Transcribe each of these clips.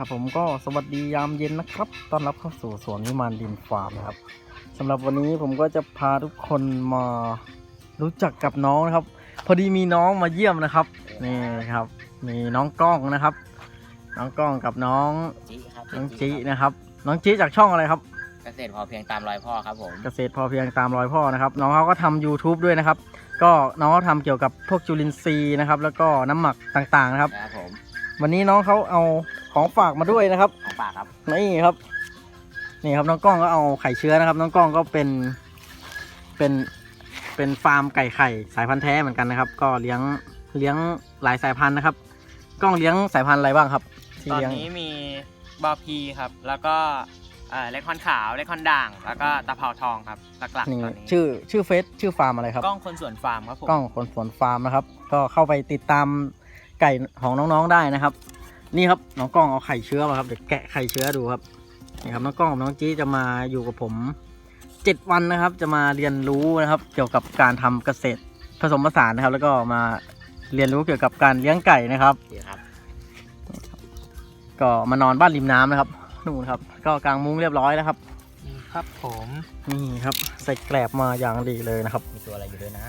ครับผมก็สวัสดียามเย็นนะครับต้อนรับเข้าสู่สวนวิมานดินฟาร์มนะครับสำหรับวันนี้ผมก็จะพาทุกคนมารู้จักกับน้องนะครับ พอดีมีน้องมาเยี่ยมนะครับนี่ครับ มีน้องกล้องนะครับ น้องกล้องกับน้องจิครับน้องจีนะครับ น้องจีจากช่องอะไรครับ เกษตรพอเพียงตามรอยพ่อครับผมเกษตรพอเพียงตามรอยพ่อนะครับ น้องเขาก็ทำ YouTube ด้วยนะครับ ก็น้องเขาทำเกี่ยวกับพวกจุลินทรีย์นะครับ แล้วก็น้ำหมักต่างๆนะครับนะครับผม วันนี้น้องเขาเอา ของฝากมาด้วยนะครับ ของปากครับ นี่ครับ นี่ครับน้องกล้องก็เอาไข่เชื้อนะครับ น้องกล้องก็เป็น เป็นเป็นฟาร์มไก่ไข่สายพันธุ์แท้เหมือนกันนะครับ ก็เลี้ยงเลี้ยงหลายสายพันธุ์นะครับ กล้องเลี้ยงสายพันธุ์อะไรบ้างครับที่ตอนเลี้ยงนี้มีบอพีครับ แล้วก็เอ่อเลคอนขาวเลคอนด่าง แล้วก็ตะเภาทองครับหลักๆนี่ตอนนี้ชื่อชื่อเฟซชื่อฟาร์มอะไรครับ กล้องคนสวนฟาร์มครับผม กล้องคนสวนฟาร์มนะครับ ก็เข้าไปติดตามไก่ของน้องๆได้นะครับ นี่ครับน้องกล้องเอาไข่เชื้อมาครับเดี๋ยวแกะไข่เชื้อดูครับนี่ครับน้องกล้องกับน้องจี้จะมาอยู่กับผมเจ็ดวันนะครับ จะมาเรียนรู้นะครับ เกี่ยวกับการทำเกษตรผสมผสานนะครับ แล้วก็มาเรียนรู้เกี่ยวกับการเลี้ยงไก่นะครับดีครับก็มานอนบ้านริมน้ำนะครับนู่นครับ ก็กางมุ้งเรียบร้อยแล้วครับครับผมนี่ครับ ใส่แกลบมาอย่างดีเลยนะครับ มีตัวอะไรอยู่ด้วยนะ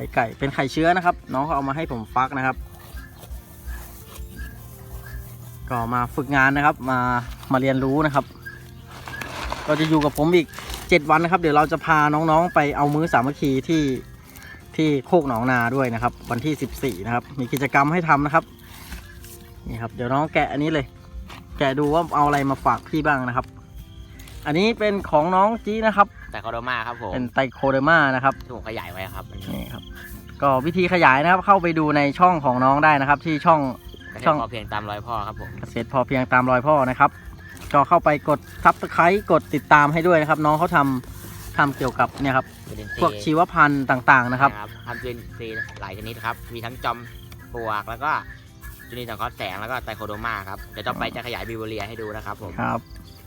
ข่ไก่เป็นไข่เชื้อนะครับ น้องเขาเอามาให้ผมฟักนะครับ ก็มาฝึกงานนะครับ มามาเรียนรู้นะครับ ก็จะอยู่กับผมอีกเจ็ดวันนะครับ เดี๋ยวเราจะพาน้องๆ ไปเอามื้อสามัคคีที่ที่โคกหนองนาด้วยนะครับ วันที่สิบสี่นะครับ มีกิจกรรมให้ทำนะครับนี่ครับ เดี๋ยวน้องแกะอันนี้เลย แกะดูว่าเอาอะไรมาฝากพี่บ้างนะครับ อันนี้เป็นของน้องจีนะครับ แต่คอโดมาครับผมเป็นไตโคเดอร์มานะครับที่ผมขยายไว้ครับอันนี้นี่ครับ ก็วิธีขยายนะครับเข้าไปดูในช่องของน้องได้นะครับ ที่ช่องเกษช่ตองรพอเพียงตามรอยพ่อครับผมเกษตรพอเพียงตามรอยพ่อนะครับก็เข้าไปกดซับสไครต์กดติดตามให้ด้วยนะครับ น้องเขาทำทำเกี่ยวกับเนี่ยครับจุลินทรีพวกย์ชีวพันธุ์ต่างๆนะครับทำจุลินทรีย์หลายชนิดครับ มีทั้งจอมปลวกแล้วก็จุลินทรีย์สังเคราะห์แสงแล้วก็ไตโคโดมาครับเดี๋ยวต่อไปจะขยายบิวเรียให้ดูนะครับผมครับ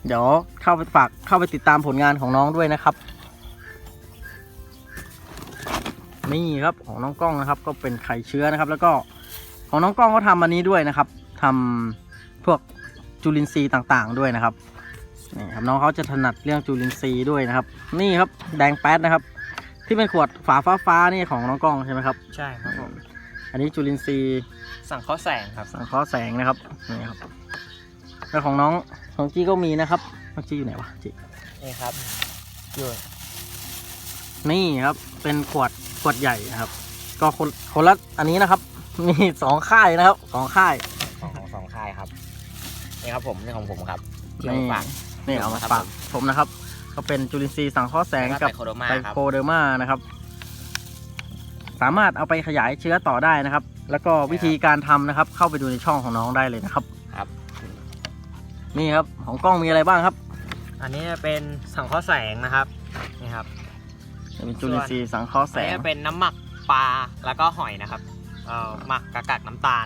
เดี๋ยวเข้าไปฝากเข้าไปติดตามผลงานของน้องด้วยนะครับ นี่ครับของน้องกล้องนะครับ ก็เป็นไข่เชื้อนะครับ แล้วก็ของน้องกล้องก็ทำอันนี้ด้วยนะครับทำพวกจุลินทรีย์ต่างๆ ด้วยนะครับนี่ครับน้องเขาจะถนัดเรื่องจุลินทรีย์ด้วยนะครับ นี่ครับแดงแป๊ดนะครับ ที่เป็นขวดฝาฟ้าๆนี่ของน้องกล้องใช่ไหมครับใช่ครับผมอันนี้จุลินทรีย์สั่งข้อแสงครับสังเคราะห์แสงนะครับนี่ครับ แล้วของน้องของจีก็มีนะครับน้องจีอยู่ไหนวะจีนี่ครับอยู่นี่ครับ เป็นขวดขวดใหญ่นะครับ ก็คนคนละอันนี้นะครับ มีสองค่ายนะครับสองค่ายของของสองค่ายครับนี่ครับผมนี่ของผมครับที่นี่ผมฝาก นี่เอามาครับฝากผมนะครับ ก็เป็นจุลินทรีย์สังเคราะห์แสงแล้วกับไตโคโดมาไตครับ โคเดอร์มานะครับ สามารถเอาไปขยายเชื้อต่อได้นะครับ แล้วก็วิธีการทำนะครับ เข้าไปดูในช่องของน้องได้เลยนะครับครับ นี่ครับของกล้องมีอะไรบ้างครับ อันนี้เป็นสั่งข้อแสงนะครับนี่ครับเป็นจุลินทรีย์สังเคราะห์แสอันงนี้เป็นน้ำหมักปลาแล้วก็หอยนะครับเอ่อหมักกะกักน้ำตาล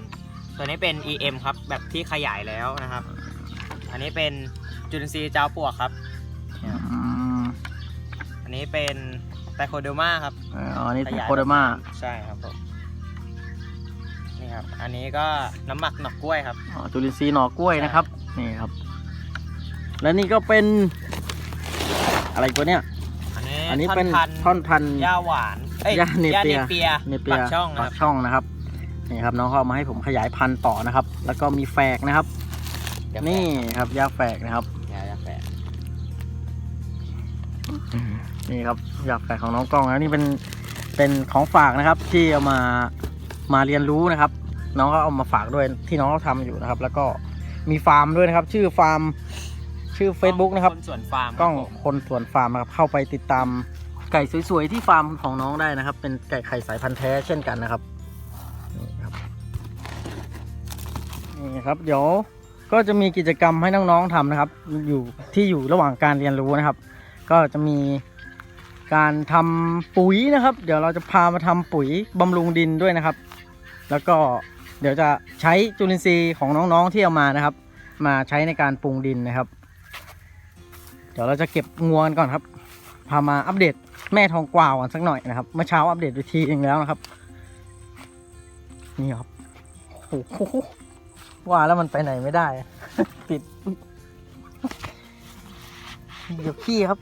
ตัวนี้เป็น EM ครับแบบที่ขยายแล้วนะครับ อันนี้เป็นจุลินทรีย์เจ้าปลวกครับ อืมอันนี้เป็นไตโคเดอร์มาครับอ๋ออันนี้ขเป็นยาย โคเดอร์มา ใช่ครับผมนี่ ครับ อันนี้ก็น้ำหมักหนอกกล้วยครับ อ๋อจุลินทรีย์หน่อกล้วยนะครับนี่ครับ และนี่ก็เป็น อะไรตัวเนี้ยอันนี้อันนี้เป็นท่ท่ออนนพันธุ์ หญ้าหวานเอ้ยหญ้าเนเปียหญ้าเนเปียเนเปียปากช่องนะคปารับกช่องนะครับนี่ครับน้องเขาเอามาให้ผมขยายพันธุ์ต่อนะครับ แล้วก็มีแฝกนะครับเดี๋ยวนี่ครับยาแฝกนะครับแฝดเดี๋ยวแฝดนี่ครับยาแฝกของน้องกล้องนะนี่เป็นเป็นของฝากนะครับที่เอามามาเรียนรู้นะครับ น้องเขาเอามาฝากด้วยที่น้องเขาทำอยู่นะครับ แล้วก็มีฟาร์มด้วยนะครับ ชื่อฟาร์มชื่อ Facebook นะครับคนสวนฟาร์มกล้องครับผมคนสวนฟาร์มนะครับเข้าไปติดตามไก่สวยๆที่ฟาร์มของน้องได้นะครับ เป็นไก่ไข่สายพันธุ์แท้เช่นกันนะครับนี่ครับนี่ครับ เดี๋ยวก็จะมีกิจกรรมให้น้องๆทำนะครับ อยู่ที่อยู่ระหว่างการเรียนรู้นะครับ ก็จะมีการทำปุ๋ยนะครับ เดี๋ยวเราจะพามาทำปุ๋ยบำรุงดินด้วยนะครับ แล้วก็ เดี๋ยวจะใช้จุลินทรีย์ของน้องๆที่เอามานะครับ มาใช้ในการปรุงดินนะครับ เดี๋ยวเราจะเก็บงวกันก่อนครับ พามาอัปเดตแม่ทองกวาวกันสักหน่อยนะครับ เมื่อเช้าอัปเดตไปทีเองแล้วนะครับ นี่ครับโอ้โหว่าแล้วมันไปไหนไม่ได้ ติดเดี๋ยวพี่ครับ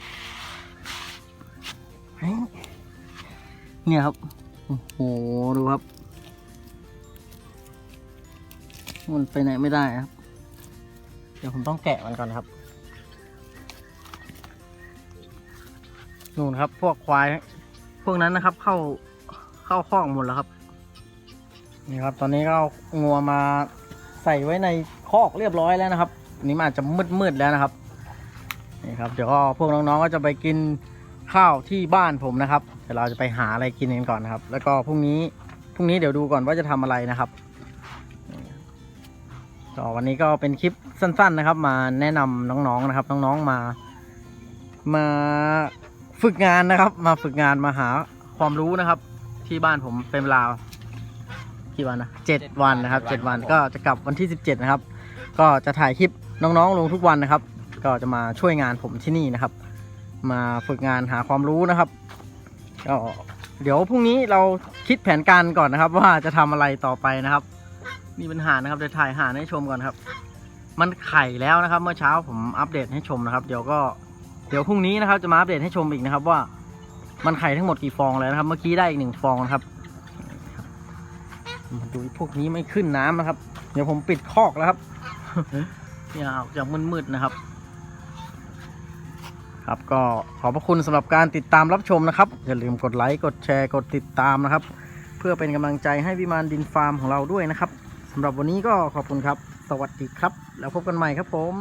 เนี่ยครับ โอ้โห ดูครับ มันไปไหนไม่ได้ครับ เดี๋ยวผมต้องแกะมันก่อนครับนู่นครับ พวกควาย พวกนั้นนะครับ เข้าเข้าคอกหมดแล้วครับ นี่ครับ ตอนนี้ก็เอางัวมาใส่ไว้ในคอกเรียบร้อยแล้วนะครับนนี้มันอาจจะมืดๆแล้วนะครับนี่ครับ เดี๋ยวก็พวกน้องๆก็จะไปกินข้าวที่บ้านผมนะครับเดี๋ยวเราจะไปหาอะไรกินกันก่อนนะครับ แล้วก็พรุ่งนี้พรุ่งนี้เดี๋ยวดูก่อนว่าจะทำอะไรนะครับ ก็วันนี้ก็เป็นคลิปสั้น ๆนะครับ มาแนะนำน้องๆนะครับ น้องๆมา มาฝึกงานนะครับ มาฝึกงานมาหาความรู้นะครับ ที่บ้านผมเป็นเวลากี่วันนะเจ็ดวันนะครับเจ็ดวันก็จะกลับวันที่สิบเจ็ดนะครับ ก็จะถ่ายคลิปน้องๆลงทุกวันนะครับ ก็จะมาช่วยงานผมที่นี่นะครับ มาฝึกงานหาความรู้นะครับก็เดี๋ยวพรุ่งนี้เราคิดแผนการก่อนนะครับ ว่าจะทำอะไรต่อไปนะครับ มีปัญหานะครับเดี๋ยวถ่ายหาให้ชมก่อนครับ มันไข่แล้วนะครับ เมื่อเช้าผมอัปเดตให้ชมนะครับ เดี๋ยวก็เดี๋ยวพรุ่งนี้นะครับ จะมาอัปเดตให้ชมอีกนะครับ ว่ามันไข่ทั้งหมดกี่ฟองแล้วนะครับ เมื่อกี้ได้อีกหนึ่งฟองนะครับมาดูพวกนี้ไม่ขึ้นน้ำนะครับ เดี๋ยวผมปิดคอกแล้วครับเนี่ยออกจากมืดๆนะครับ ครับก็ขอบพระคุณสำหรับการติดตามรับชมนะครับ อย่าลืมกดไลค์กดแชร์กดติดตามนะครับ เพื่อเป็นกำลังใจให้วิมานดินฟาร์มของเราด้วยนะครับ สำหรับวันนี้ก็ขอบคุณครับ สวัสดีครับ แล้วพบกันใหม่ครับผม